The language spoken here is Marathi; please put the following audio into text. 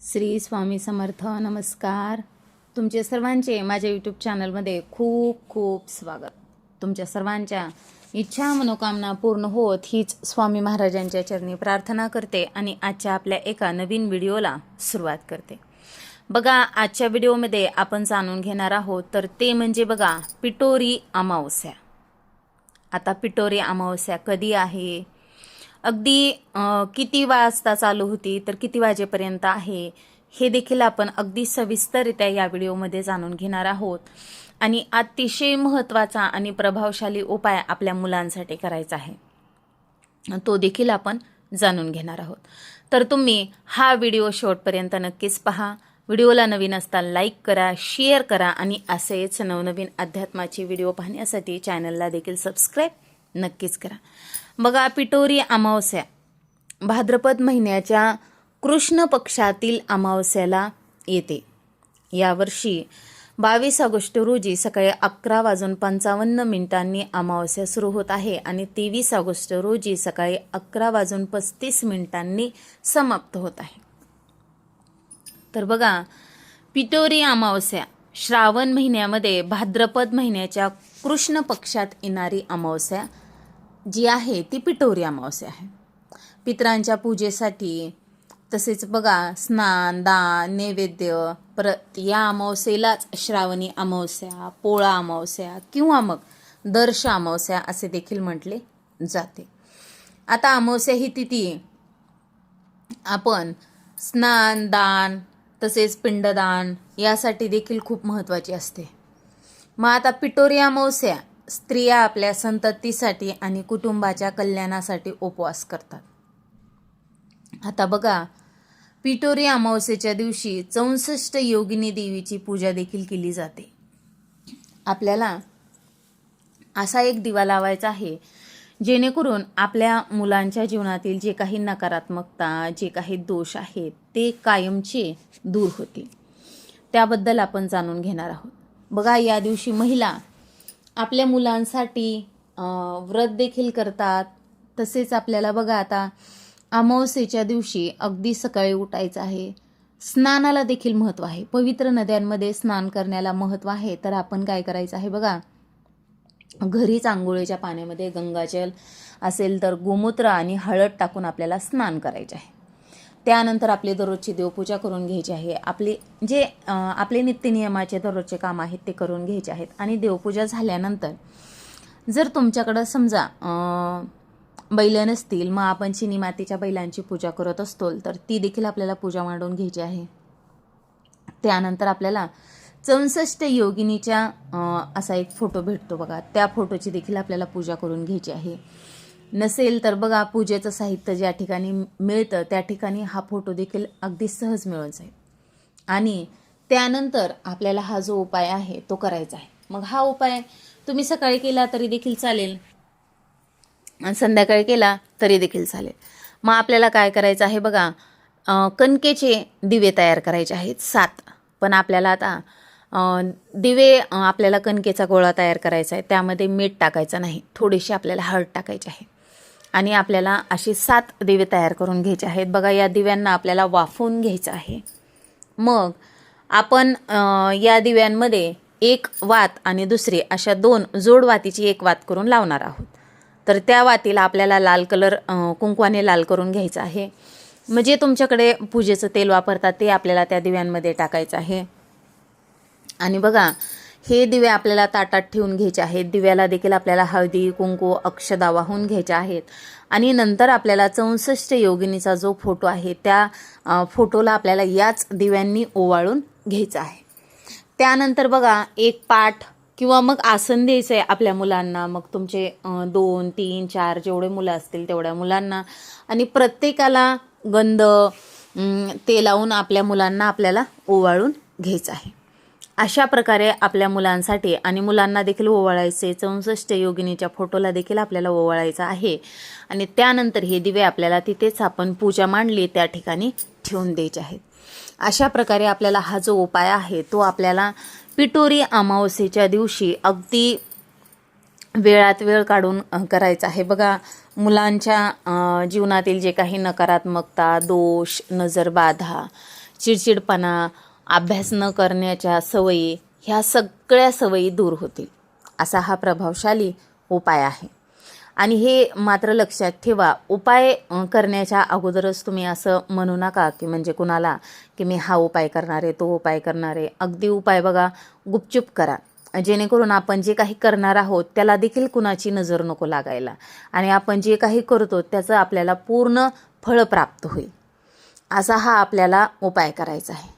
श्री स्वामी समर्थ नमस्कार. तुमचे सर्वांचे माझ्या यूट्यूब चॅनलमध्ये खूप खूप स्वागत. तुमच्या सर्वांच्या इच्छा मनोकामना पूर्ण होत हीच स्वामी महाराजांच्या चरणी प्रार्थना करते आणि आजच्या आपल्या एका नवीन व्हिडिओला सुरुवात करते. बघा आजच्या व्हिडिओमध्ये आपण जाणून घेणार आहोत तर ते म्हणजे बघा पिटोरी अमावस्या. आता पिटोरी अमावस्या कधी आहे? अगदी किती वाजता चालू होती तर किती वाजेपर्यंत आहे हे देखील आपण अगदी सविस्तररित्या या व्हिडिओमध्ये जाणून घेणार आहोत. आणि अतिशय महत्त्वाचा आणि प्रभावशाली उपाय आपल्या मुलांसाठी करायचा आहे. तो देखील आपण जाणून घेणार आहोत. तर तुम्ही हा व्हिडिओ शेवटपर्यंत नक्कीच पहा. व्हिडिओला नवीन असता लाईक करा शेअर करा आणि असेच नवनवीन अध्यात्माचे व्हिडिओ पाहण्यासाठी चॅनलला देखील सबस्क्राईब नक्कीच करा. बघा पिटोरी अमावस्या. भाद्रपद महिन्याच्या कृष्ण पक्षातील अमावस्याला येते. यावर्षी बावीस ऑगस्ट रोजी सकाळी अकरा वाजून पंचावन्न मिनिटांनी अमावस्या सुरू होत आहे आणि तेवीस ऑगस्ट रोजी सकाळी अकरा वाजून पस्तीस मिनिटांनी समाप्त होत आहे. तर बघा पिटोरी अमावस्या. श्रावण महिन्यामध्ये भाद्रपद महिन्याच्या कृष्ण पक्षात येणारी अमावस्या. जी आहे ती पिटोरी अमावस्या आहे. पितरांच्या पूजेसाठी तसेच बघा स्नान दान नैवेद्य परत या अमावस्येलाच श्रावणी अमावस्या पोळा अमावस्या किंवा मग दर्श अमावस्या असे देखील म्हटले जाते. आता अमावस्या ही तिथी आपण स्नान दान तसेच पिंडदान यासाठी देखील खूप महत्त्वाची असते. मग आता पिटोरी अमावस्या स्त्रिया आपल्या संततीसाठी आणि कुटुंबाच्या कल्याणासाठी उपवास करतात. आता बघा पिटोरी अमावस्येच्या दिवशी चौसष्ट योगिनी देवीची पूजा देखील केली जाते. आपल्याला असा एक दिवा लावायचा आहे जेणेकरून आपल्या मुलांच्या जीवनातील जे काही नकारात्मकता जे काही दोष आहेत ते कायमचे दूर होतील. त्याबद्दल आपण जाणून घेणार आहोत. बघा या दिवशी महिला आपल्या मुलांसाठी व्रत देखील करतात. तसेच आपल्याला बघा आता अमावस्येच्या दिवशी अगदी सकाळी उठायचं आहे. स्नानाला देखील महत्त्व आहे. पवित्र नद्यांमध्ये स्नान करण्याला महत्त्व आहे. तर आपण काय करायचं आहे बघा? घरीच आंघोळीच्या पाण्यामध्ये गंगाजल असेल तर गोमूत्र आणि हळद टाकून आपल्याला स्नान करायचे आहे. त्यानंतर आपली दररोजची देवपूजा करून घ्यायची आहे. आपले जे आपले आपले नित्यनियमाचे दररोजचे काम आहेत ते करून घ्यायचे आहेत. आणि देवपूजा झाल्यानंतर जर तुमच्याकडं समजा बैल नसतील मग आपण चिनी मातीच्या बैलांची पूजा करत असतो तर ती देखील आपल्याला पूजा मांडून घ्यायची आहे. त्यानंतर आपल्याला चौसष्ट योगिनीच्या असा एक फोटो भेटतो बघा. त्या फोटोची देखील आपल्याला पूजा करून घ्यायची आहे. नसेल तर बघा पूजेचं साहित्य ज्या ठिकाणी मिळतं त्या ठिकाणी हा फोटो देखील अगदी सहज मिळून जाईल. आणि त्यानंतर आपल्याला हा जो उपाय आहे तो करायचा आहे. मग हा उपाय तुम्ही सकाळी केला तरी देखील चालेल. आणि संध्याकाळी केला तरी देखील चालेल. मग आपल्याला काय करायचं आहे बघा कणकेचे दिवे तयार करायचे आहेत सात. पण आपल्याला आता दिवे आपल्याला कणकेचा गोळा तयार करायचा आहे त्यामध्ये मीठ टाकायचं नाही. थोडीशी आपल्याला हळद टाकायची आहे. आणि आपल्याला अशी सात दिवे तयार करून घ्यायचे आहेत. बघा या दिव्यांना आपल्याला वाफवून घ्यायचं आहे. मग आपण या दिव्यांमध्ये एक वात आणि दुसरी अशा दोन जोड वातीची एक वात करून लावणार आहोत. तर त्या वातीला आपल्याला लाल कलर कुंकवाने लाल करून घ्यायचा आहे. म्हणजे तुमच्याकडे पूजेचं तेल वापरतात ते आपल्याला त्या दिव्यांमध्ये टाकायचं आहे. आणि बघा हे दिवे आपल्याला ताटात ठेवून घ्यायचे आहेत. दिव्याला देखील आपल्याला हळदी कुंकू अक्षदा वाहून घ्यायच्या आहेत. आणि नंतर आपल्याला चौसष्ट योगिनीचा जो फोटो आहे त्या फोटोला आपल्याला याच दिव्यांनी ओवाळून घ्यायचा आहे. त्यानंतर बघा एक पाठ किंवा मग आसन द्यायचं आहे आपल्या मुलांना. मग तुमचे दोन तीन चार जेवढे मुलं असतील तेवढ्या मुलांना. आणि प्रत्येकाला गंध ते लावून आपल्या मुलांना आपल्याला ओवाळून घ्यायचं आहे. अशा प्रकारे आपल्या मुलांसाठी आणि मुलांना देखील ओवाळायचे चौसष्ट योगिनीच्या फोटोला देखील आपल्याला ओवाळायचं आहे. आणि त्यानंतर हे दिवे आपल्याला तिथेच आपण पूजा मांडली त्या ठिकाणी ठेवून द्यायचे आहेत. अशा प्रकारे आपल्याला हा जो उपाय आहे तो आपल्याला पिटोरी अमावस्येच्या दिवशी अगदी वेळात वेळ काढून करायचा आहे. बघा मुलांच्या जीवनातील जे काही नकारात्मकता दोष नजरबाधा चिडचिडपणा अभ्यास न करण्याच्या सवयी ह्या सगळ्या सवयी दूर होतील. असा हा प्रभावशाली उपाय आहे. आणि हे मात्र लक्षात ठेवा उपाय करण्याच्या अगोदरच तुम्ही असं म्हणू नका की म्हणजे कुणाला की मी हा उपाय करणार आहे तो उपाय करणार आहे. अगदी उपाय बघा गुपचूप करा. जेणेकरून आपण जे काही करणार आहोत त्याला देखील कुणाची नजर नको लागायला. आणि आपण जे काही करतो त्याचं आपल्याला पूर्ण फळ प्राप्त होईल. असा हा आपल्याला उपाय करायचा आहे.